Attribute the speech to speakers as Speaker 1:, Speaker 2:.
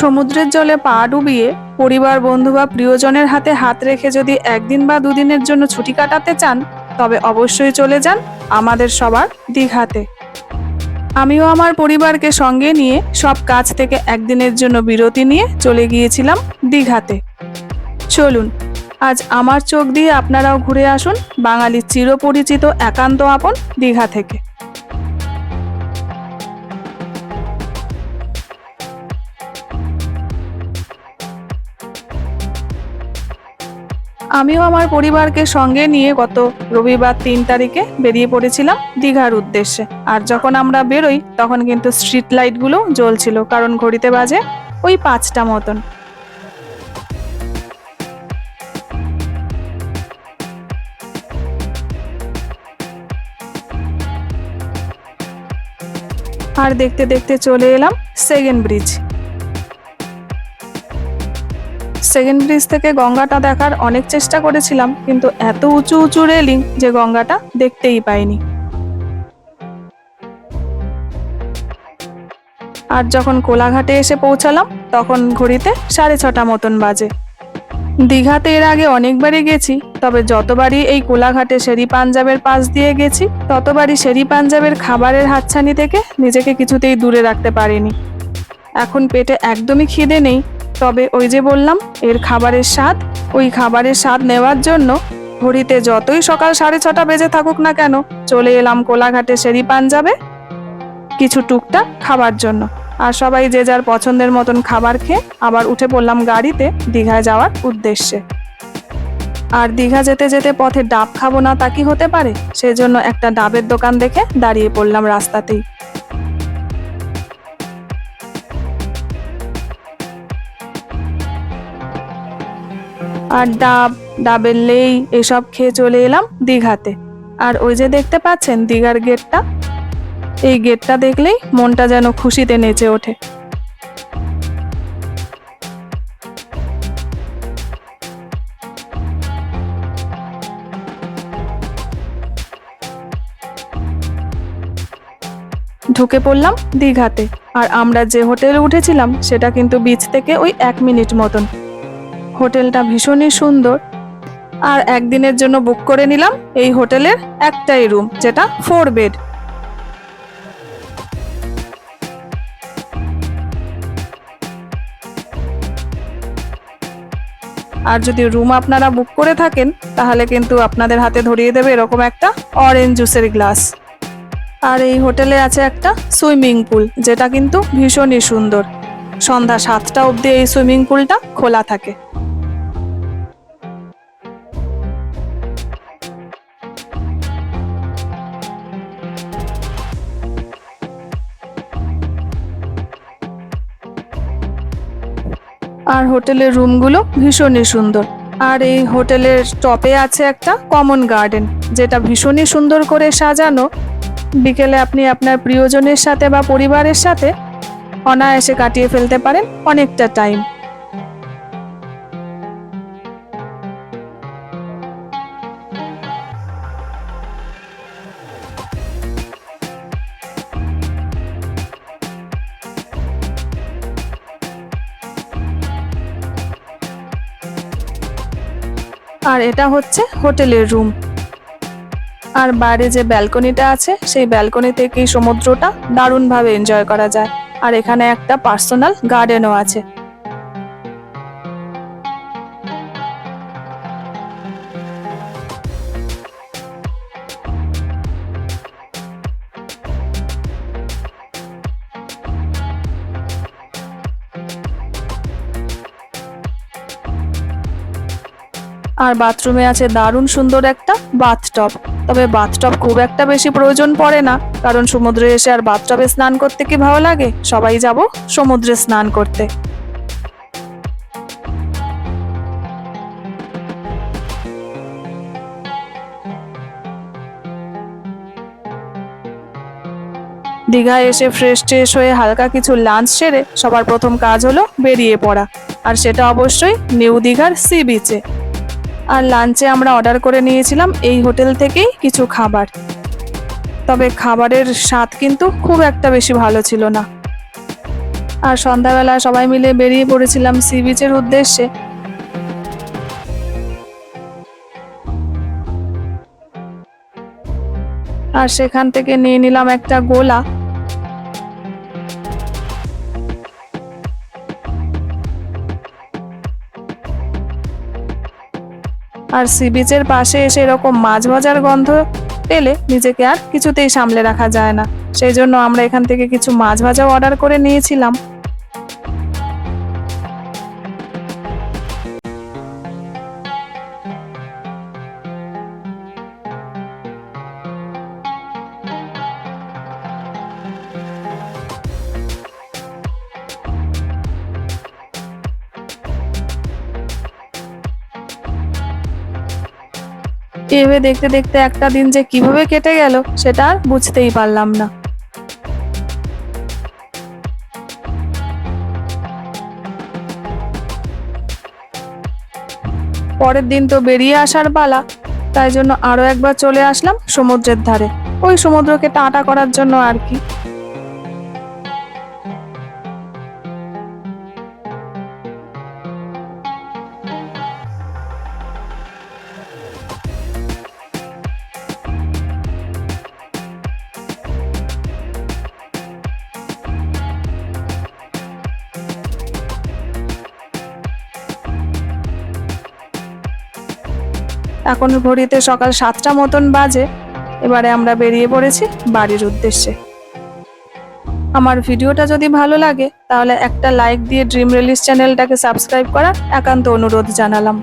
Speaker 1: সমুদ্রের জলে পা ডুবিয়ে পরিবার, বন্ধু বা প্রিয়জনের হাতে হাত রেখে যদি একদিন বা দুদিনের জন্য ছুটি কাটাতে চান, তবে অবশ্যই চলে যান আমাদের সবার দীঘাতে। আমিও আমার পরিবারকে সঙ্গে নিয়ে সব কাজ থেকে একদিনের জন্য বিরতি নিয়ে চলে গিয়েছিলাম দীঘাতে। চলুন, আজ আমার চোখ দিয়ে আপনারাও ঘুরে আসুন বাঙালির চিরপরিচিত একান্ত আপন দীঘা থেকে। আমিও আমার পরিবারকে সঙ্গে নিয়ে গত রবিবার তিন তারিখে বেরিয়ে পড়েছিলাম দীঘার উদ্দেশ্যে। আর যখন আমরা বেরোই, তখন কিন্তু স্ট্রিট লাইটগুলো জ্বলছিল, কারণ ঘড়িতে বাজে ওই পাঁচটা মতন। আর দেখতে দেখতে চলে এলাম সেকেন্ড ব্রিজ। সেকেন্ড ব্রিজ থেকে গঙ্গাটা দেখার অনেক চেষ্টা করেছিলাম, কিন্তু এত উঁচু উঁচু রেলিং যে গঙ্গাটা দেখতেই পাইনি। আর যখন কোলাঘাটে এসে পৌঁছালাম, তখন ঘড়িতে সাড়ে ছটা মতন বাজে। দীঘাতে এর আগে অনেকবারই গেছি, তবে যতবারই এই কোলাঘাটে শেরি পাঞ্জাবের পাশ দিয়ে গেছি, ততবারই শেরি পাঞ্জাবের খাবারের হাতছানি থেকে নিজেকে কিছুতেই দূরে রাখতে পারিনি। এখন পেটে একদমই খিদে নেই তবে ওই যে বললাম, এর খাবারের স্বাদ, ওই খাবারের স্বাদ নেওয়ার জন্য ঘড়িতে যতই সকাল সাড়ে ছটা বেজে থাকুক না কেন, চলে এলাম কোলাঘাটে সেরি পাঞ্জাবে কিছু টুকটাক খাবার জন্য। আর সবাই যে যার পছন্দের মতন খাবার খেয়ে আবার উঠে পড়লাম গাড়িতে দীঘায় যাওয়ার উদ্দেশ্যে। আর দীঘা যেতে যেতে পথে ডাব খাব না তা কি হতে পারে? সেজন্য একটা ডাবের দোকান দেখে দাঁড়িয়ে পড়লাম রাস্তাতেই। আর ডাব, ডাবের লেই এসব খেয়ে চলে এলাম দীঘাতে। আর ওই যে দেখতে পাচ্ছেন দীঘার গেটটা? এই গেটটা দেখলেই মনটা যেন খুশিতে নেচে ওঠে। ঢুকে পড়লাম দীঘাতে। আর আমরা যে হোটেলে উঠেছিলাম, সেটা কিন্তু বিচ থেকে ওই এক মিনিট মতন। হোটেলটা ভীষণই সুন্দর। আর একদিনের জন্য বুক করে নিলাম এই হোটেলের একটাই রুম যেটা ফোর বেড আর যদি রুম আপনারা বুক করে থাকেন, তাহলে কিন্তু আপনাদের হাতে ধরিয়ে দেবে এরকম একটা অরেঞ্জ জুসের গ্লাস আর এই হোটেলে আছে একটা সুইমিং পুল যেটা কিন্তু ভীষণই সুন্দর। সন্ধ্যা সাতটা অবধি এই সুইমিং পুলটা খোলা থাকে। আর হোটেলের রুমগুলো ভীষণই সুন্দর। আর এই হোটেলের টপে আছে একটা কমন গার্ডেন, যেটা ভীষণই সুন্দর করে সাজানো। বিকেলে আপনি আপনার প্রিয়জনের সাথে বা পরিবারের সাথে অনায়াসে কাটিয়ে ফেলতে পারেন অনেকটা টাইম। আর এটা হচ্ছে হোটেলের রুম। আর বাইরে যে ব্যালকনিটা আছে, সেই ব্যালকনি থেকেই সমুদ্রটা দারুণভাবে এনজয় করা যায়। আর এখানে একটা পার্সোনাল গার্ডেনও আছে। আর বাথরুমে আছে দারুণ সুন্দর একটা বাথটব তবে বাথটপ খুব একটা বেশি প্রয়োজন পড়ে না, কারণ সমুদ্রে এসে আর বাথটবে স্নান করতে কি ভালো লাগে? সবাই যাব সমুদ্রে স্নান করতে। দীঘায় এসে ফ্রেশ ট্রেশ হয়ে হালকা কিছু লাঞ্চ সেরে সবার প্রথম কাজ হলো বেরিয়ে পড়া। আর সেটা অবশ্যই নিউ দীঘার সি বিচে আর লাঞ্চে আমরা অর্ডার করে নিয়েছিলাম এই হোটেল থেকেই কিছু খাবার। তবে খাবারের স্বাদ কিন্তু খুব একটা বেশি ভালো ছিল না। আর সন্ধ্যাবেলা সবাই মিলে বেরিয়ে পড়েছিলাম সি বিচের উদ্দেশ্যে। আর সেখান থেকে নিয়ে নিলাম একটা গোলা। আর সি বিচের পাশে এসে এরকম মাছ ভাজার গন্ধ পেলে নিজেকে আর কিছুতেই সামলে রাখা যায় না। সেই জন্য আমরা এখান থেকে কিছু মাছ ভাজাও অর্ডার করে নিয়েছিলাম। টিভি দেখতে দেখতে একটা দিন যে কীভাবে কেটে গেল, সেটা আর বুঝতেই পারলাম না। পরের দিন তো বেরিয়ে আসার পালা, তাই জন্য আরও একবার চলে আসলাম সমুদ্রের ধারে। ওই সমুদ্রকে টাটা করার জন্য আর কি। এখন ঘড়িতে সকাল সাতটা মতন বাজে। এবারে আমরা বেরিয়ে পড়েছি বাড়ির উদ্দেশ্যে। আমার ভিডিওটা যদি ভালো লাগে, তাহলে একটা লাইক দিয়ে ড্রিম রিলিজ চ্যানেলটাকে সাবস্ক্রাইব করার একান্ত অনুরোধ জানালাম।